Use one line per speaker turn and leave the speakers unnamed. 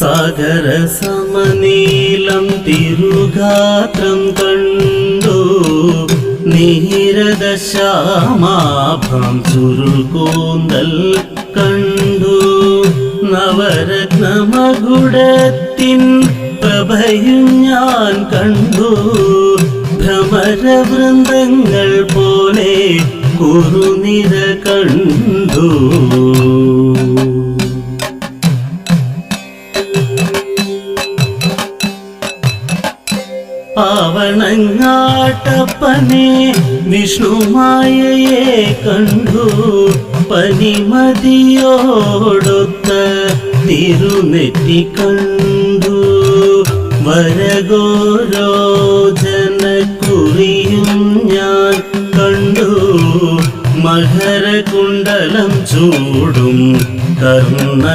സാഗര സമനീലം തിരുഗാത്രം കണ്ടു. നീരദശാമാഭം ശ്യാമാഭം ചുരുകൂന്തൽ കണ്ടു. നവരത്നമകുടത്തിൻ പ്രഭയും ഞാൻ കണ്ടു. ഭ്രമരവൃന്ദങ്ങൾ പോലെ കുറുനിര കണ്ടു. പാവണങ്ങാട്ടപ്പനെ വിഷ്ണുമായയെ കണ്ടു പനിമതിയോടൊത്ത തിരുനെറ്റി കണ്ടു. വരഗോരോജനക്കുറിയും ഞാൻ കണ്ടു. മകരകുണ്ടലം ചൂടും കർണ